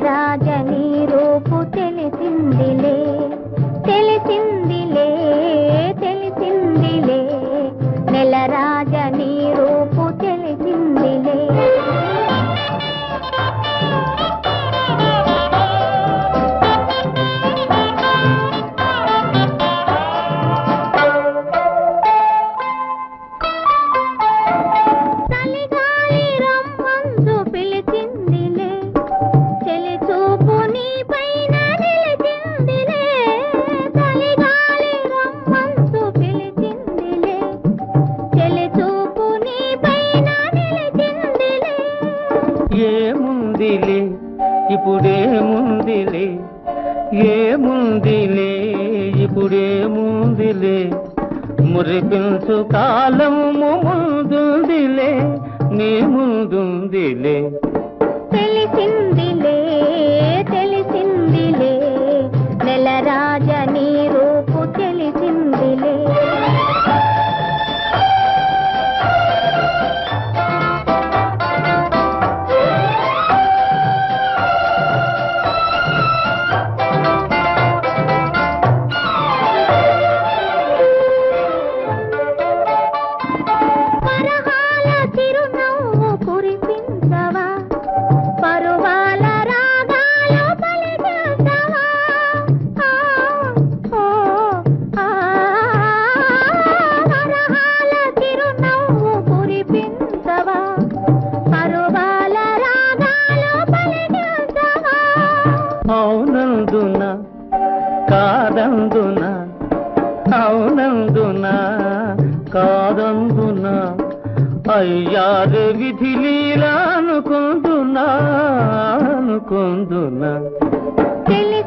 రాజని రూపు తెలిసిందిలే తెలిసిందిలే తెలిసిందిలే. నెల రాజని ఏముందిలే? ఇప్పుడేముందిలే? ఏముందిలే? ఇప్పుడేముందిలే? మురిపించు కాలము ముందుందిలే నీ ముందుందిలే. కాదందున? అవునందున? కాదందున? అయ్యారు విధి లీలా అనుకుందునా? అనుకుందునా? తెలి